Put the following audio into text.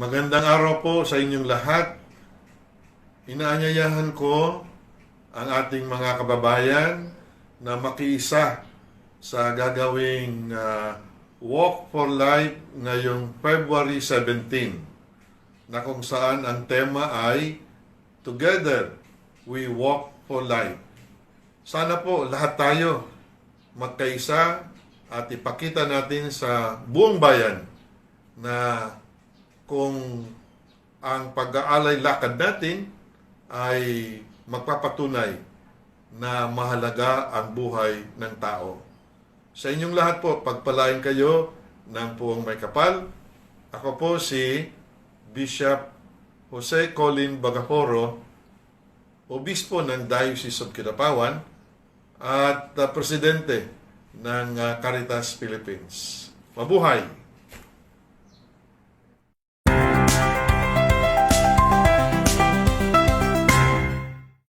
Magandang araw po sa inyong lahat. Inaanyayahan ko ang ating mga kababayan na makiisa sa gagawing ah, Walk for Life ngayong February 17 na kung saan ang tema ay Together We Walk for Life. Sana po lahat tayo magkaisa at ipakita natin sa buong bayan na kung ang pag-aalay lakad natin ay magpapatunay na mahalaga ang buhay ng tao. Sa inyong lahat po, pagpalain kayo ng puwang may kapal. Ako po si Bishop Jose Colin Bagaporo, Obispo ng Diocese of Kidapawan at uh, Presidente ng uh, Caritas Philippines. Mabuhay!